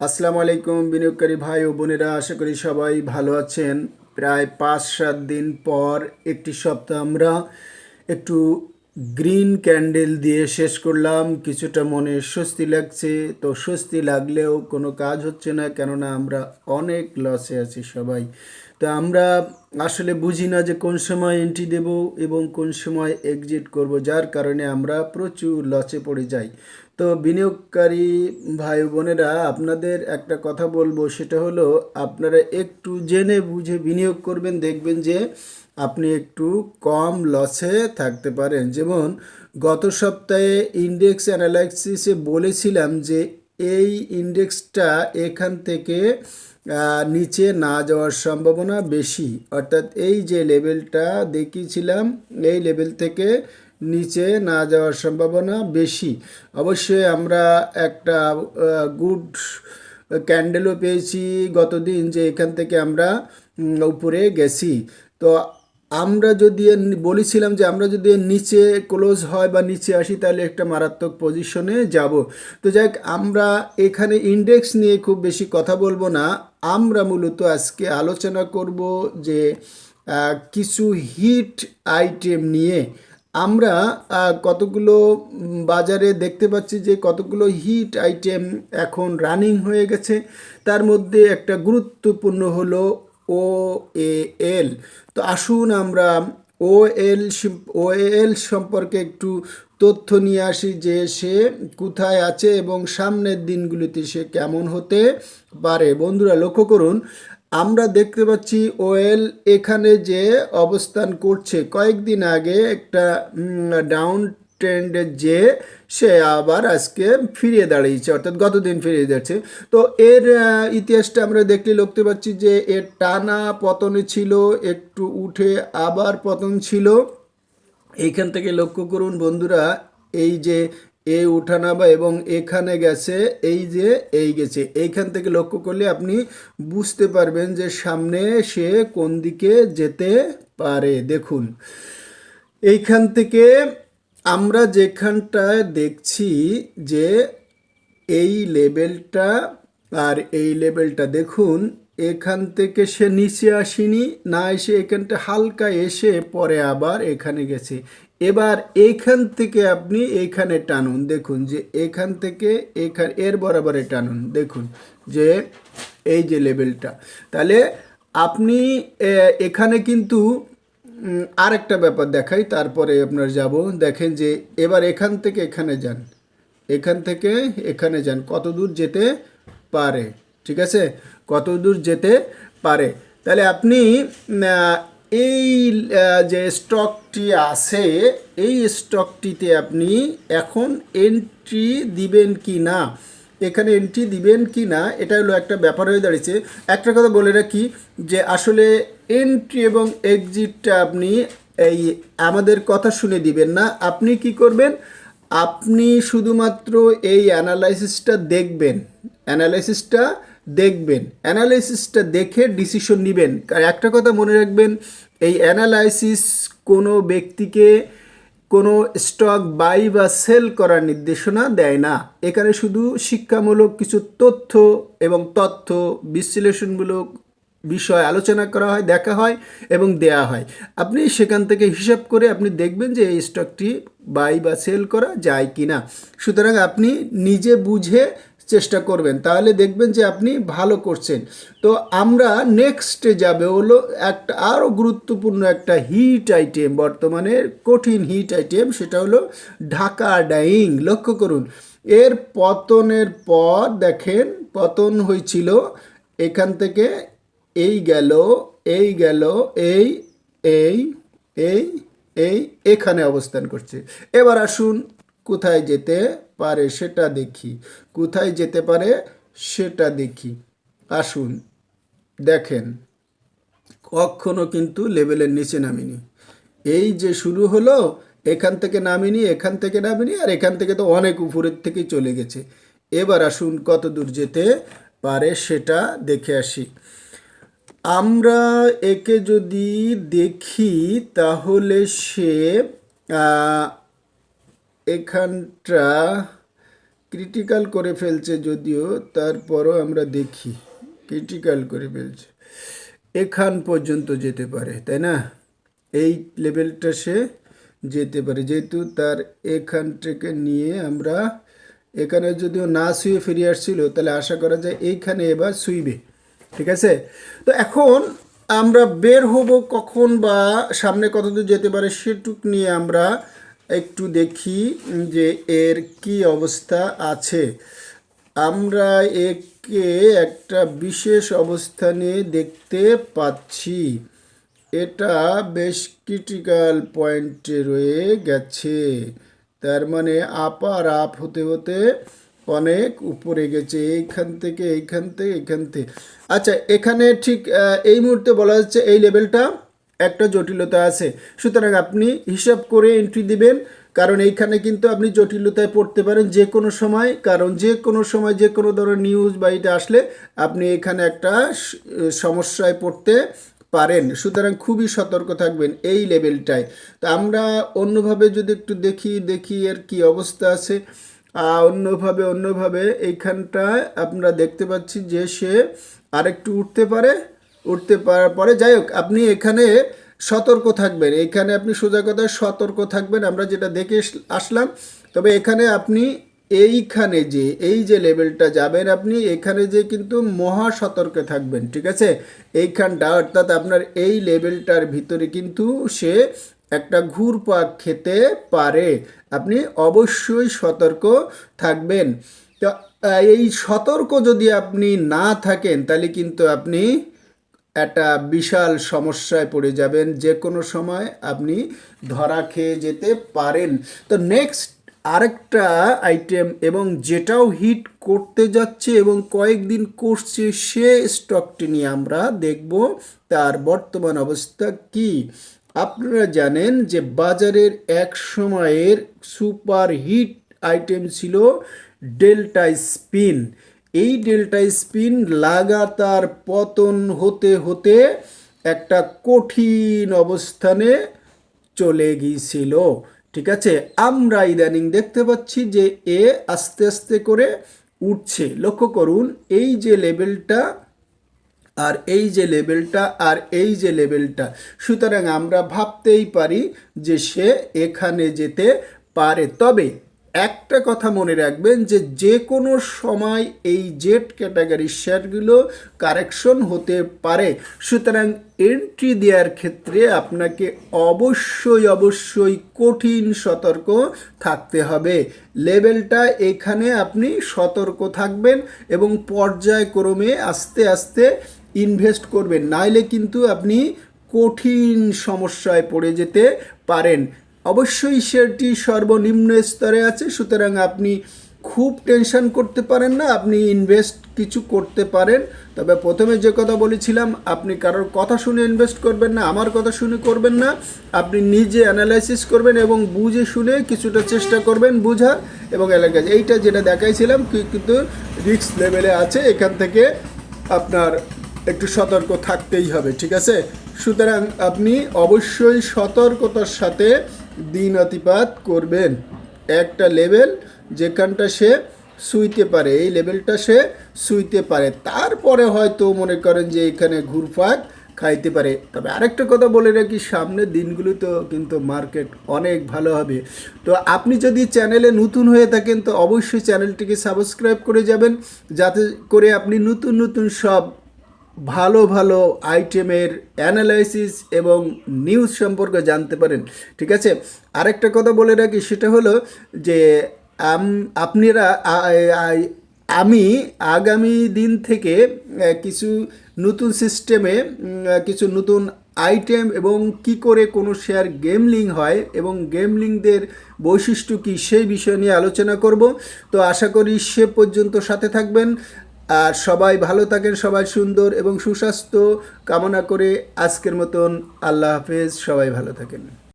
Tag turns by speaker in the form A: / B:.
A: আসসালামু আলাইকুম বিনিয়োগকারী ভাই ও বোনেরা, আশা করি সবাই ভালো আছেন। প্রায় পাঁচ সাত দিন পর একটি সপ্তাহ আমরা একটু গ্রিন ক্যান্ডেল দিয়ে শেষ করলাম। কিছুটা মনে স্বস্তি লাগছে, তো স্বস্তি লাগলেও কোনো কাজ হচ্ছে না, কেননা আমরা অনেক লসে আছি সবাই। তো আমরা আসলে বুঝি না যে কোন সময় এন্ট্রি দেব এবং কোন সময় এক্সিট করব, যার কারণে আমরা প্রচুর লসে পড়ে যাই। তো বিনিয়োগকারী ভাই বোনেরা, আপনাদের একটা কথা বলব, সেটা হলো আপনারা একটু জেনে বুঝে বিনিয়োগ করবেন, দেখবেন যে আপনি একটু কম লসে থাকতে পারেন। যেমন গত সপ্তাহে ইন্ডেক্স অ্যানালাইসিসে বলেছিলাম যে এই ইন্ডেক্সটা এখান থেকে নিচে না যাওয়ার সম্ভাবনা বেশি। অর্থাৎ এই যে লেভেলটা দেখিয়েছিলাম, এই লেভেল থেকে নিচে না যাওয়ার সম্ভাবনা বেশি। অবশ্যই আমরা একটা গুড ক্যান্ডেলও পেয়েছি গতদিন যে এখান থেকে আমরা উপরে গেছি। তো আমরা যদি বলেছিলাম যে আমরা যদি নিচে ক্লোজ হয় বা নিচে আসি, তাহলে একটা মারাত্মক পজিশনে যাব। তো যাক আমরা এখানে ইন্ডেক্স নিয়ে খুব বেশি কথা বলব না। আমরা মূলত আজকে আলোচনা করব যে কিছু হিট আইটেম নিয়ে। আমরা কতগুলো বাজারে দেখতে পাচ্ছি যে, কতগুলো হিট আইটেম এখন রানিং হয়ে গেছে। তার মধ্যে একটা গুরুত্বপূর্ণ হলো ও এল তো আসুন আমরা ও এল ও এল সম্পর্কে একটু তথ্য নিয়ে আসি যে সে কোথায় আছে এবং সামনের দিনগুলিতে সে কেমন হতে পারে। বন্ধুরা, লক্ষ্য করুন, আমরা দেখতে পাচ্ছি ওয়েল এখানে যে অবস্থান করছে। কয়েকদিন আগে একটা ডাউন ট্রেন্ডের যে সে আবার আজকে ফিরিয়ে দাঁড়িয়েছে, অর্থাৎ গতদিন ফিরিয়ে যাচ্ছে তো এর ইতিহাসটা আমরা দেখলে দেখতে পাচ্ছি যে এর টানা পতনে ছিল, একটু উঠে আবার পতন ছিল। এইখান থেকে লক্ষ্য করুন বন্ধুরা, এই যে এ উঠানামা এবং এখানে গেছে, এই যে এই গেছে। এইখান থেকে লক্ষ্য করলে আপনি বুঝতে পারবেন যে সামনে সে কোন দিকে যেতে পারে। দেখুন, এইখান থেকে আমরা যেখানটায় দেখছি যে এই লেভেলটা আর এই লেভেলটা দেখুন এখান থেকে সে নিচে আসেনি, না এসে এখানটা হালকা এসে পরে আবার এখানে গেছে। এবার এইখান থেকে আপনি এইখানে টানুন, দেখুন যে এখান থেকে এখান, এর বরাবরে টানুন, দেখুন যে এই যে লেভেলটা তাহলে আপনি এখানে কিন্তু আরেকটা ব্যাপার দেখাই, তারপরে আপনার যাব। দেখেন যে এবার এখান থেকে এখানে যান, এখান থেকে এখানে যান, কত দূর যেতে পারে। ঠিক আছে? কত দূর যেতে পারে? তাহলে আপনি এই যে স্টকটি আছে, এই স্টকটিতে আপনি এখন এন্ট্রি দিবেন কি না? এখানে এন্ট্রি দিবেন কি না? এটা হলো একটা ব্যাপার হয়ে দাঁড়িয়েছে। একটা কথা বলে রাখি যে আসলে এন্ট্রি এবং এক্সিটটা আপনি এই আমাদের কথা শুনে দিবেন না। আপনি কি করবেন? আপনি শুধুমাত্র এই অ্যানালাইসিসটা দেখবেন। অ্যানালাইসিসটা দেখবেন অ্যানালাইসিসটা দেখে ডিসিশন নেবেন। আর একটা কথা মনে রাখবেন, এই অ্যানালাইসিস কোনো ব্যক্তিকে কোনো স্টক বাই বা সেল করার নির্দেশনা দেয় না। এখানে শুধু শিক্ষামূলক কিছু তথ্য এবং তথ্য বিশ্লেষণমূলক বিষয় আলোচনা করা হয়, দেখা হয় এবং দেয়া হয়। আপনি সেখান থেকে হিসাব করে আপনি দেখবেন যে এই স্টকটি বাই বা সেল করা যায় কি না সুতরাং আপনি নিজে বুঝে চেষ্টা করবেন। তাহলে দেখবেন যে আপনি ভালো করছেন। তো আমরা নেক্সটে যাবে হলো একটা আরও গুরুত্বপূর্ণ একটা হিট আইটেম বর্তমানে কঠিন হিট আইটেম সেটা হলো ঢাকা ডাইং লক্ষ্য করুন, এর পতনের পর দেখেন, পতন হয়েছিল এখান থেকে, এই গেল এই গেল, এই এই এই এই, এখানে অবস্থান করছে। এবার আসুন কোথায় যেতে? পারে সেটা দেখি। কোথায় যেতে পারে সেটা দেখি। আসুন, দেখেন। কখনো কিন্তু লেভেলের নিচে নামিনি। এই যে শুরু হলো, এখান থেকে নামিনি, এখান থেকে নামিনি, আর এখান থেকে তো অনেক উপরের থেকেই চলে গেছে। এবার আসুন কত দূর যেতে পারে সেটা দেখে আসি। আমরা একে যদি দেখি, তাহলে সে এখানটা ক্রিটিক্যাল করে ফেলছে যদিও, তারপরও আমরা দেখি। ক্রিটিক্যাল করে ফেলছে। এখান পর্যন্ত যেতে পারে, তাই না? এই লেভেলটা সে যেতে পারে। যেহেতু তার এখান থেকে নিয়ে আমরা এখানে যদিও না শুয়ে ফিরে আসছিল, তাহলে আশা করা যায় এইখানে এবার শুইবে। ঠিক আছে? তো এখন আমরা বের হব কখন বা সামনে কতদূর যেতে পারে সেটুক নিয়ে আমরা একটু দেখি যে এর কি অবস্থা আছে। আমরা একে একটা বিশেষ অবস্থানে দেখতে পাচ্ছি। এটা বেশ ক্রিটিক্যাল পয়েন্টে রয়ে গেছে। তার মানে আপার আপ হতে হতে অনেক উপরে গেছে। এইখান থেকে এইখান থেকে এইখান থেকে। আচ্ছা এখানে ঠিক এই মুহূর্তে বলা যাচ্ছে এই লেভেলটা একটা জটিলতা আছে। সুতরাং আপনি হিসাব করে এন্ট্রি দিবেন, কারণ এইখানে কিন্তু আপনি জটিলতায় পড়তে পারেন যে কোনো সময়, কারণ যে কোনো সময় যে কোনো ধরনের নিউজ বা এটা আসলে আপনি এখানে একটা সমস্যায় পড়তে পারেন। সুতরাং খুবই সতর্ক থাকবেন এই লেভেলটায় তো আমরা অন্যভাবে যদি একটু দেখি দেখি এর কি অবস্থা আছে। অন্যভাবে অন্যভাবে এইখানটায় আমরা দেখতে পাচ্ছি যে সে আরেকটু উঠতে পারে। উঠতে পারার পরে, যাই হোক, আপনি এখানে সতর্ক থাকবেন। এখানে আপনি সোজা সতর্ক থাকবেন। আমরা যেটা দেখে আসলাম। তবে এখানে আপনি এইখানে যে, এই যে লেভেলটা যাবেন আপনি, এখানে যে কিন্তু মহা সতর্কে থাকবেন, ঠিক আছে? এইখানটা অর্থাৎ আপনার এই লেভেলটার ভিতরে কিন্তু সে একটা ঘুরপাক খেতে পারে। আপনি অবশ্যই সতর্ক থাকবেন। তো এই সতর্ক যদি আপনি না থাকেন, তাহলে কিন্তু আপনি একটা বিশাল সমস্যায় পড়ে যাবেন যে কোনো সময় আপনি ধরা খেয়ে যেতে পারেন। তো নেক্সট আরেকটা আইটেম এবং যেটাও হিট করতে যাচ্ছে এবং কয়েকদিন করছে সে স্টকটি নিয়ে আমরা দেখব, তার বর্তমান অবস্থা কি? আপনারা জানেন যে বাজারের এক সময়ের সুপার হিট আইটেম ছিল ডেল্টা স্পিন এই ডেল্টা স্পিন লাগাতার পতন হতে হতে একটা কঠিন অবস্থানে চলে গিয়েছিল। ঠিক আছে? আমরা ইদানিং দেখতে পাচ্ছি যে এ আস্তে আস্তে করে উঠছে। লক্ষ্য করুন, এই যে লেভেলটা আর এই যে লেভেলটা আর এই যে লেভেলটা। সুতরাং আমরা ভাবতেই পারি যে সে এখানে যেতে পারে। তবে একটা কথা মনে রাখবেন যে যে কোনো সময় এই জেট ক্যাটাগরির শেয়ারগুলো কারেকশন হতে পারে। সুতরাং এন্ট্রি দেওয়ার ক্ষেত্রে আপনাকে অবশ্যই অবশ্যই কঠিন সতর্ক থাকতে হবে। লেভেলটা এখানে আপনি সতর্ক থাকবেন এবং পর্যায়ক্রমে আস্তে আস্তে ইনভেস্ট করবেন। নাইলে কিন্তু আপনি কঠিন সমস্যায় পড়ে যেতে পারেন। অবশ্যই শেয়ারটি সর্বনিম্ন স্তরে আছে, সুতরাং আপনি খুব টেনশন করতে পারেন না, আপনি ইনভেস্ট কিছু করতে পারেন। তবে প্রথমে যে কথা বলেছিলাম, আপনি কারোর কথা শুনে ইনভেস্ট করবেন না, আমার কথা শুনে করবেন না, আপনি নিজে অ্যানালাইসিস করবেন এবং বুঝে শুনে কিছুটা চেষ্টা করবেন বুঝার। এবং এলাকা এইটা যেটা দেখাইছিলাম কিন্তু রিস্ক লেভেলে আছে, এখান থেকে আপনার একটু সতর্ক থাকতেই হবে, ঠিক আছে? সুতরাং আপনি অবশ্যই সতর্কতার সাথে দিন অতিপাত করবেন। একটা লেভেল যেখানটা সে শুইতে পারে, এই লেভেলটা সে শুইতে পারে। তারপরে হয়তো মনে করেন যে এখানে ঘুরফাক খাইতে পারে। তবে আরেকটা কথা বলে রাখি সামনের দিনগুলোতেও কিন্তু মার্কেট অনেক ভালো হবে। তো আপনি যদি চ্যানেলে নতুন হয়ে থাকেন, তো অবশ্যই চ্যানেলটিকে সাবস্ক্রাইব করে যাবেন। যাতে করে আপনি নতুন নতুন সব ভালো ভালো আইটেমের অ্যানালাইসিস এবং নিউজ সম্পর্কে জানতে পারেন। ঠিক আছে? আরেকটা কথা বলে রাখি, সেটা হলো যে আপনারা আমি আগামী দিন থেকে কিছু নতুন সিস্টেমে কিছু নতুন আইটেম এবং কি করে কোনো শেয়ার গেমলিং হয় এবং গেমলিংদের বৈশিষ্ট্য কী, সেই বিষয় নিয়ে আলোচনা করব। তো আশা করি সে পর্যন্ত সাথে থাকবেন। আর সবাই ভালো থাকেন, সবাই সুন্দর এবং সুস্বাস্থ্য কামনা করে আজকের মতন আল্লাহ হাফেজ, সবাই ভালো থাকেন।